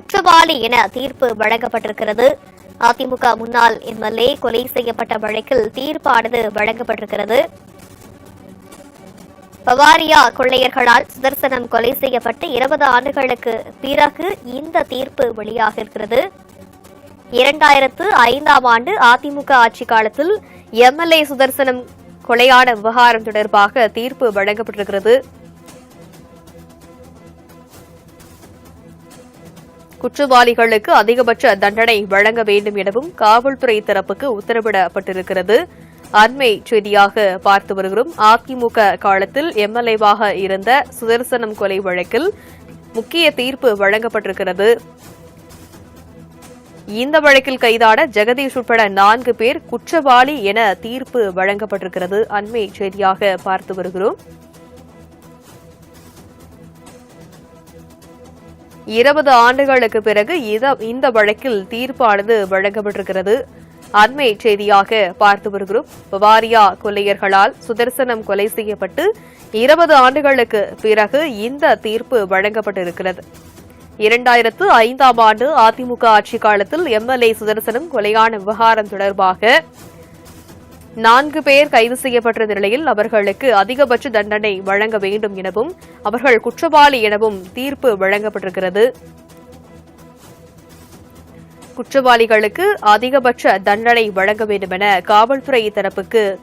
குற்றவாளி என தீர்ப்பு வழங்கப்பட்டிருக்கிறது. அதிமுக முன்னாள் எம்எல்ஏ கொலை செய்யப்பட்ட வழக்கில் தீர்ப்பானது வழங்கப்பட்டிருக்கிறது. பவாரியா கொள்ளையர்களால் சுதர்சனம் கொலை செய்யப்பட்டு இருபது ஆண்டுகளுக்கு பிறகு இந்த தீர்ப்பு வெளியாகிருக்கிறது இரண்டாயிரத்து ஐந்தாம் ஆண்டு அதிமுக ஆட்சி காலத்தில் எம்எல்ஏ சுதர்சனம் கொலையான விவகாரம் தொடர்பாக தீர்ப்பு வழங்கப்பட்டிருக்கிறது. குற்றவாளிகளுக்கு அதிகபட்ச தண்டனை வழங்க வேண்டும் எனவும் காவல்துறை தரப்புக்கு உத்தரவிடப்பட்டிருக்கிறது. அண்மை செய்தியாக பார்த்து வருகிறோம். அதிமுக காலத்தில் எம்எல்ஏவாக இருந்த சுதர்சனம் கொலை வழக்கில் முக்கிய தீர்ப்பு வழங்கப்பட்டிருக்கிறது. இந்த வழக்கில் கைதான ஜெகதீஷ் உட்பட நான்கு பேர் குற்றவாளி என தீர்ப்பு வழங்கப்பட்டிருக்கிறது. அண்மை செய்தியாக பார்த்து வருகிறோம். இருபது ஆண்டுகளுக்கு பிறகு இத- இந்த வழக்கில் தீர்ப்பானது வழங்கப்பட்டிருக்கிறது. அண்மை செய்தியாக பார்த்து வருகிறோம். பவாரியா கொள்ளையர்களால் சுதர்சனம் கொலை செய்யப்பட்டு இருபது ஆண்டுகளுக்கு பிறகு இந்த தீர்ப்பு வழங்கப்பட்டிருக்கிறது. இரண்டாயிரத்து ஐந்தாம் ஆண்டு அதிமுக ஆட்சி காலத்தில் எம்எல்ஏ சுதர்சனம் கொலையான விவகாரம் தொடர்பாக நான்கு பேர் கைது செய்யப்பட்ட நிலையில் அவர்களுக்கு அதிகபட்ச தண்டனை வழங்க வேண்டும் எனவும் அவர்கள் குற்றவாளி எனவும் தீர்ப்பு வழங்கப்பட்டிருக்கிறது. குற்றவாளிகளுக்கு அதிகபட்ச தண்டனை வழங்க வேண்டும் என காவல்துறை தரப்புக்கு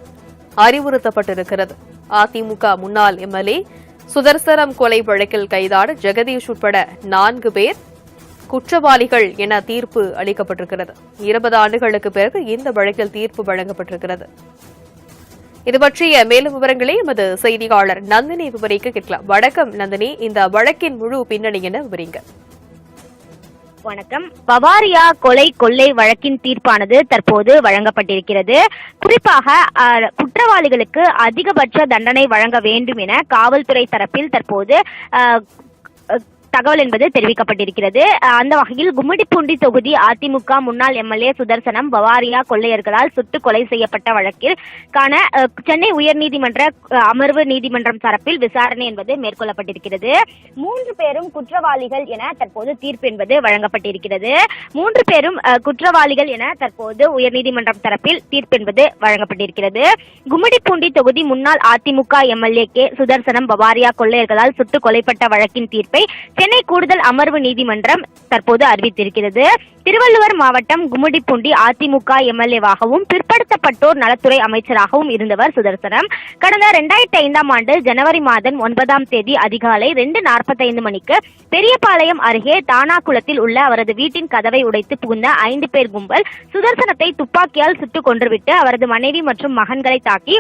அறிவுறுத்தப்பட்டிருக்கிறது. அதிமுக முன்னாள் எம்எல்ஏ சுதர்சனம் கொலை வழக்கில் கைதான ஜெகதீஷ் உட்பட நான்கு பேர் குற்றவாளிகள் என தீர்ப்பு அளிக்கப்பட்டிருக்கிறது. இருபது ஆண்டுகளுக்கு பிறகு இந்த வழக்கில் தீர்ப்பு வழங்கப்பட்டிருக்கிறது. இது பற்றிய மேலும் விவரங்களை எமது செய்தியாளர் நந்தினி விவரிக்க கேட்கலாம். வணக்கம் நந்தினி. இந்த வழக்கின் முழு பின்னணி என விவரிங்க? வணக்கம். பவாரியா கொலை கொள்ளை வழக்கின் தீர்ப்பானது தற்போது வழங்கப்பட்டிருக்கிறது. குறிப்பாக அஹ், குற்றவாளிகளுக்கு அதிகபட்ச தண்டனை வழங்க வேண்டும் என காவல்துறை தரப்பில் தற்போது தகவல் என்பது தெரிவிக்கப்பட்டிருக்கிறது. அந்த வகையில் கும்மிடிப்பூண்டி தொகுதி அதிமுக முன்னாள் எம்எல்ஏ சுதர்சனம் பவாரியா கொள்ளையர்களால் சுட்டு கொலை செய்யப்பட்ட வழக்கில் காண சென்னை உயர்நீதிமன்ற அமர்வு நீதிமன்றம் தரப்பில் விசாரணை என்பது மேற்கொள்ளப்பட்டிருக்கிறது. மூன்று பேரும் குற்றவாளிகள் என தற்போது தீர்ப்பு என்பது வழங்கப்பட்டிருக்கிறது. மூன்று பேரும் அஹ், குற்றவாளிகள் என தற்போது உயர்நீதிமன்றம் தரப்பில் தீர்ப்பு என்பது வழங்கப்பட்டிருக்கிறது. கும்மிடிப்பூண்டி தொகுதி முன்னாள் அதிமுக எம்எல்ஏ கே சுதர்சனம் பவாரியா கொள்ளையர்களால் சுட்டு கொலைப்பட்ட வழக்கின் தீர்ப்பை சென்னை கூடுதல் அமர்வு நீதிமன்றம் தற்போது அறிவித்திருக்கிறது. திருவள்ளுவர் மாவட்டம் கும்மிடிப்பூண்டி அதிமுக எம்எல்ஏவாகவும் பிற்படுத்தப்பட்டோர் நலத்துறை அமைச்சராகவும் இருந்தவர் சுதர்சனம். கடந்த இரண்டாயிரத்தி ஐந்தாம் ஆண்டு ஜனவரி மாதம் ஒன்பதாம் தேதி அதிகாலை ரெண்டு நாற்பத்தைந்து மணிக்கு பெரியபாளையம் அருகே தானாகுளத்தில் உள்ள அவரது வீட்டின் கதவை உடைத்து புகுந்த ஐந்து பேர் கும்பல் சுதர்சனத்தை துப்பாக்கியால் சுட்டுக் கொன்றுவிட்டு அவரது மனைவி மற்றும் மகன்களை தாக்கி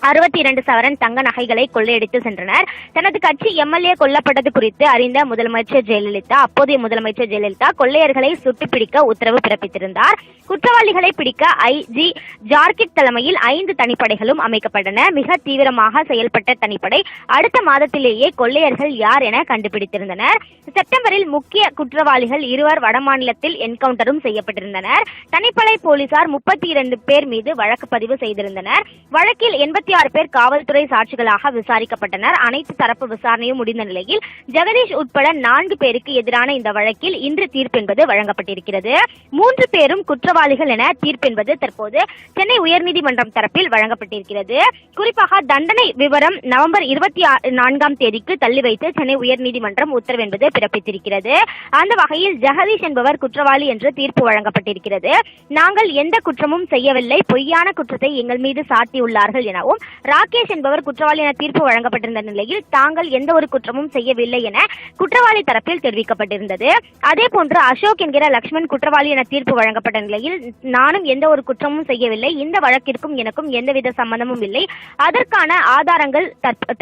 அறுபத்தி இரண்டு சவரன் தங்க நகைகளை கொள்ளையடித்து சென்றனர். தனது கட்சி எம்எல்ஏ கொல்லப்பட்டது குறித்து அறிந்த முதலமைச்சர் ஜெயலலிதா அப்போதைய முதலமைச்சர் ஜெயலலிதா கொள்ளையர்களை சுட்டு பிடிக்க உத்தரவு பிறப்பித்திருந்தார். குற்றவாளிகளை பிடிக்க ஐஜி ஜார்கிட் தலைமையில் ஐந்து தனிப்படைகளும் அமைக்கப்பட்டன. மிக தீவிரமாக செயல்பட்ட தனிப்படை அடுத்த மாதத்திலேயே கொள்ளையர்கள் யார் என கண்டுபிடித்திருந்தனர். செப்டம்பரில் முக்கிய குற்றவாளிகள் இருவர் வடமாநிலத்தில் என்கவுண்டரும் செய்யப்பட்டிருந்தனர். தனிப்படை போலீசார் முப்பத்தி இரண்டு பேர் மீது வழக்கு பதிவு செய்திருந்தனர். வழக்கில் எண்பத்தி ஆறு பேர் காவல்துறை சாட்சிகளாக விசாரிக்கப்பட்டனர். அனைத்து தரப்பு விசாரணையும் முடிந்த நிலையில் ஜெகதீஷ் உட்பட நான்கு பேருக்கு எதிரான இந்த வழக்கில் இன்று தீர்ப்பு என்பது வழங்கப்பட்டிருக்கிறது. மூன்று பேரும் குற்றவாளிகள் என தீர்ப்பு என்பது தற்போது சென்னை உயர்நீதிமன்றம் தரப்பில் வழங்கப்பட்டிருக்கிறது. குறிப்பாக தண்டனை விவரம் நவம்பர் இருபத்தி நான்காம் தேதிக்கு தள்ளி வைத்து சென்னை உயர்நீதிமன்றம் உத்தரவு என்பது பிறப்பித்திருக்கிறது. அந்த வகையில் ஜெகதீஷ் என்பவர் குற்றவாளி என்று தீர்ப்பு வழங்கப்பட்டிருக்கிறது. நாங்கள் எந்த குற்றமும் செய்யவில்லை. பொய்யான குற்றத்தை எங்கள் மீது சாட்டியுள்ளார்கள் எனவும் ராகேஷ் என்பவர் குற்றவாளி என தீர்ப்பு வழங்கப்பட்டிருந்த நிலையில் தாங்கள் எந்த ஒரு குற்றமும் செய்யவில்லை என குற்றவாளி தரப்பில் தெரிவிக்கப்பட்டிருந்தது. அதே போன்று அசோக் என்கிற லக்ஷ்மண் குற்றவாளி என தீர்ப்பு வழங்கப்பட்ட நிலையில் நானும் எந்த ஒரு குற்றமும் செய்யவில்லை. இந்த வழக்கிற்கும் எனக்கும் எந்தவித சம்பந்தமும் இல்லை. அதற்கான ஆதாரங்கள்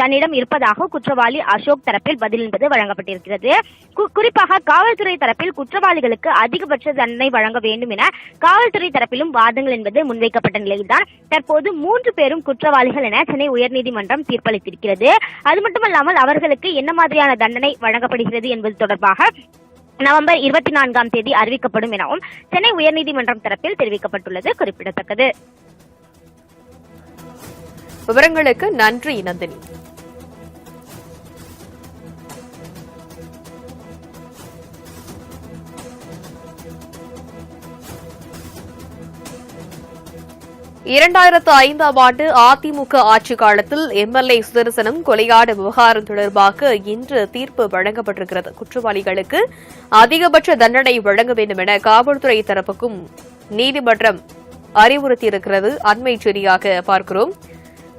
தன்னிடம் இருப்பதாக குற்றவாளி அசோக் தரப்பில் பதில் என்பது வழங்கப்பட்டிருக்கிறது. குறிப்பாக காவல்துறை தரப்பில் குற்றவாளிகளுக்கு அதிகபட்ச தண்டனை வழங்க வேண்டும் என காவல்துறை தரப்பிலும் வாதங்கள் என்பது முன்வைக்கப்பட்ட நிலையில்தான் தற்போது மூன்று பேரும் குற்றவாளி குற்றவாளிகள் என சென்னை உயர்நீதிமன்றம் தீர்ப்பளித்திருக்கிறது. அது மட்டுமல்லாமல் அவர்களுக்கு என்ன மாதிரியான தண்டனை வழங்கப்படுகிறது என்பது தொடர்பாக நவம்பர் இருபத்தி நான்காம் தேதி அறிவிக்கப்படும் எனவும் சென்னை உயர்நீதிமன்றம் தரப்பில் தெரிவிக்கப்பட்டுள்ளது. குறிப்பிடத்தக்கது. விவரங்களுக்கு நன்றி நந்தினி. இரண்டாயிரத்து ஐந்தாம் ஆண்டு அதிமுக ஆட்சி காலத்தில் எம்எல்ஏ சுதர்சனம் கொலையாடு விவகாரம் தொடர்பாக இன்று தீர்ப்பு வழங்கப்பட்டிருக்கிறது. குற்றவாளிகளுக்கு அதிகபட்ச தண்டனை வழங்க வேண்டும் என காவல்துறை தரப்புக்கும் நீதிமன்றம் அறிவுறுத்தியிருக்கிறது. அண்மை செய்தியாக பார்க்கிறோம்.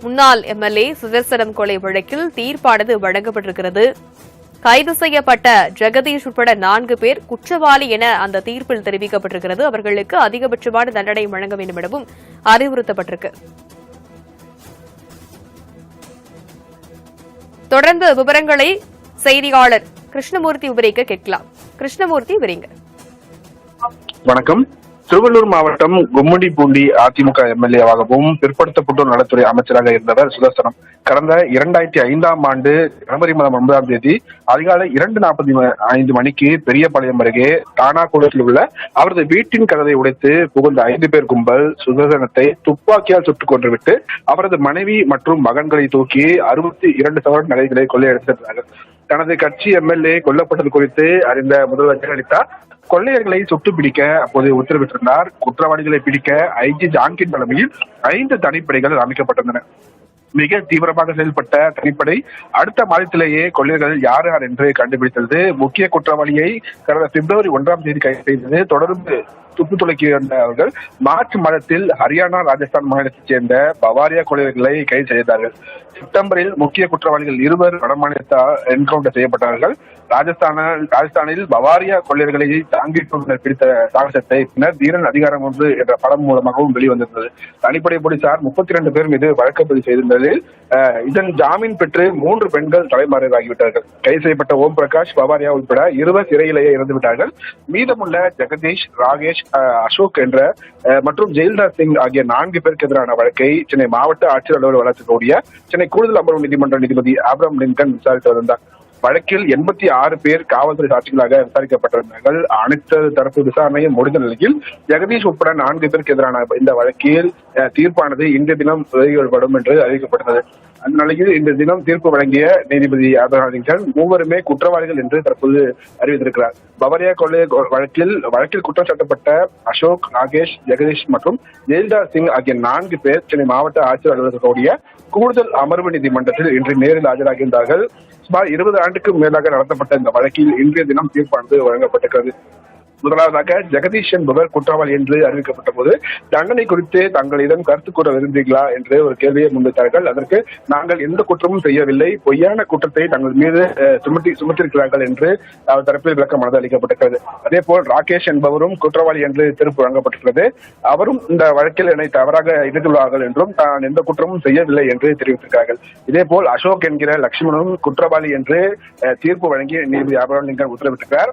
முன்னாள் எம்எல்ஏ சுதர்சனம் கொலை வழக்கில் தீர்ப்பானது வழங்கப்பட்டிருக்கிறது. கைது செய்யப்பட்ட ஜெகதீஷ் உட்பட நான்கு பேர் குற்றவாளி என அந்த தீர்ப்பில் தெரிவிக்கப்பட்டிருக்கிறது. அவர்களுக்கு அதிகபட்சமான தண்டனை வழங்க வேண்டும் எனவும் அறிவுறுத்தப்பட்டிருக்கு. தொடர்ந்து விவரங்களை செய்தியாளர் கிருஷ்ணமூர்த்தி விவரிக்க கேட்கலாம். கிருஷ்ணமூர்த்தி விவரிங்க வணக்கம். திருவள்ளூர் மாவட்டம் கும்மிடிப்பூண்டி அதிமுக எம்எல்ஏவாகவும் பிற்படுத்தப்பட்டோர் நலத்துறை அமைச்சராக இருந்தவர் சுதர்சனம். கடந்த இரண்டாயிரத்தி ஐந்தாம் ஆண்டு ஜனவரி மாதம் ஒன்பதாம் தேதி அதிகாலை இரண்டு நாற்பத்தி ஐந்து மணிக்கு பெரியபாளையம் அருகே தானாகுளத்தில் உள்ள அவரது வீட்டின் கதவை உடைத்து புகுந்த ஐந்து பேர் கும்பல் சுதர்சனத்தை துப்பாக்கியால் சுட்டுக் கொன்றுவிட்டு அவரது மனைவி மற்றும் மகன்களை தூக்கி அறுபத்தி இரண்டு சவரன் நகைகளை கொள்ளையடித்திருந்தார்கள் தனது கட்சி எம்எல்ஏ கொல்லப்பட்டது குறித்து அறிந்த முதல்வர் ஜெயலலிதா கொள்ளையர்களை சுட்டு பிடிக்க அப்போது உத்தரவிட்டிருந்தார். குற்றவாளிகளை பிடிக்க ஐஜி ஜான்கின் தலைமையில் ஐந்து தனிப்படைகள் அமைக்கப்பட்டிருந்தன. மிக தீவிரமாக செயல்பட்ட தனிப்படை அடுத்த மாதத்திலேயே கொள்ளையர்கள் யார் யார் என்று கண்டுபிடித்தது. முக்கிய குற்றவாளியை கடந்த பிப்ரவரி ஒன்றாம் தேதி கைது செய்தது. தொடர்ந்து துப்பு துளைக்கி வந்தவர்கள் மார்ச் மாதத்தில் ஹரியானா ராஜஸ்தான் மாநிலத்தைச் சேர்ந்த பவாரியா கொள்ளையர்களை கைது செய்தார்கள். செப்டம்பரில் முக்கிய குற்றவாளிகள் இருவர் வடமாநிலத்தால் என்கவுண்டர் செய்யப்பட்டார்கள். ராஜஸ்தான ராஜஸ்தானில் பவாரியா கொள்ளையர்களை தாங்கி பிடித்த சாகசத்தை பின்னர் தீரன் அதிகாரம் ஒன்று என்ற படம் மூலமாகவும் வெளிவந்திருந்தது. தனிப்படை போலீசார் முப்பத்தி ரெண்டு பேர் மீது வழக்கு பதிவு செய்திருந்தது இதன் ஜாமீன் பெற்று மூன்று பெண்கள் தலைமறைவாகிவிட்டார்கள். கைது செய்யப்பட்ட ஓம் பிரகாஷ் பவாரியா உட்பட இருவர் சிறையிலேயே இறந்துவிட்டார்கள். மீதமுள்ள ஜெகதீஷ் ராகேஷ் அசோக் என்ற மற்றும் ஜெயில்தார் சிங் ஆகிய நான்கு பேருக்கு எதிரான வழக்கை சென்னை மாவட்ட ஆட்சியர் அலுவலக வளர்ச்சிக்கூடிய சென்னை கூடுதல் அமர்வு நீதிமன்ற நீதிபதி ஆப்ரம் லிங்கன் விசாரித்து வந்தார் வழக்கில் எண்பத்தி ஆறு பேர் காவல்துறை சாட்சிகளாக விசாரிக்கப்பட்டிருந்தார்கள். அனைத்து தரப்பு விசாரணையும் முடிந்த நிலையில் ஜெகதீஷ் உட்பட நான்கு பேருக்கு எதிரான இந்த வழக்கில் அஹ், தீர்ப்பானது இன்றைய தினம் வெளியிடப்படும் என்று அறிவிக்கப்பட்டது. அந்நிலையில் இந்த தினம் தீர்ப்பு வழங்கிய நீதிபதி ஆப்ரஹாம் மூவருமே குற்றவாளிகள் என்று தற்போது அறிவித்திருக்கிறார். பவரியா கொள்ளை வழக்கில் வழக்கில் குற்றம் சாட்டப்பட்ட அசோக் நாகேஷ் ஜெகதீஷ் மற்றும் ஜெயில்தா சிங் ஆகிய நான்கு பேர் சென்னை மாவட்ட ஆட்சியர் அலுவலகத்துடைய கூடுதல் அமர்வு நீதிமன்றத்தில் இன்று நேரில் ஆஜராகின்றார்கள் சுமார் இருபது ஆண்டுக்கு மேலாக நடத்தப்பட்ட இந்த வழக்கில் இன்றைய தினம் தீர்ப்பானது வழங்கப்பட்டிருக்கிறது. முதலாவதாக ஜெகதீஷ் என்பவர் குற்றவாளி என்று அறிவிக்கப்பட்ட போது தண்டனை குறித்து தங்களிடம் கருத்து கூற விரும்புகிறீர்களா என்று ஒரு கேள்வியை முன்வைத்தார்கள். அதற்கு நாங்கள் எந்த குற்றமும் செய்யவில்லை. பொய்யான குற்றத்தை தங்கள் மீது சுமத்தி சுமத்திருக்கிறார்கள் என்று அவர் தரப்பில் விளக்கமானது அளிக்கப்பட்டிருக்கிறது. அதே போல் ராகேஷ் என்பவரும் குற்றவாளி என்று தீர்ப்பு வழங்கப்பட்டிருக்கிறது. அவரும் இந்த வழக்கில் என்னை தவறாக இணைத்துள்ளார்கள் என்றும் தான் எந்த குற்றமும் செய்யவில்லை என்று தெரிவித்திருக்கிறார்கள். இதே போல் அசோக் என்கிற லட்சுமணனும் குற்றவாளி என்று தீர்ப்பு வழங்கி நீதிபதி ஆபரண லிங்கன் உத்தரவிட்டிருக்கிறார்.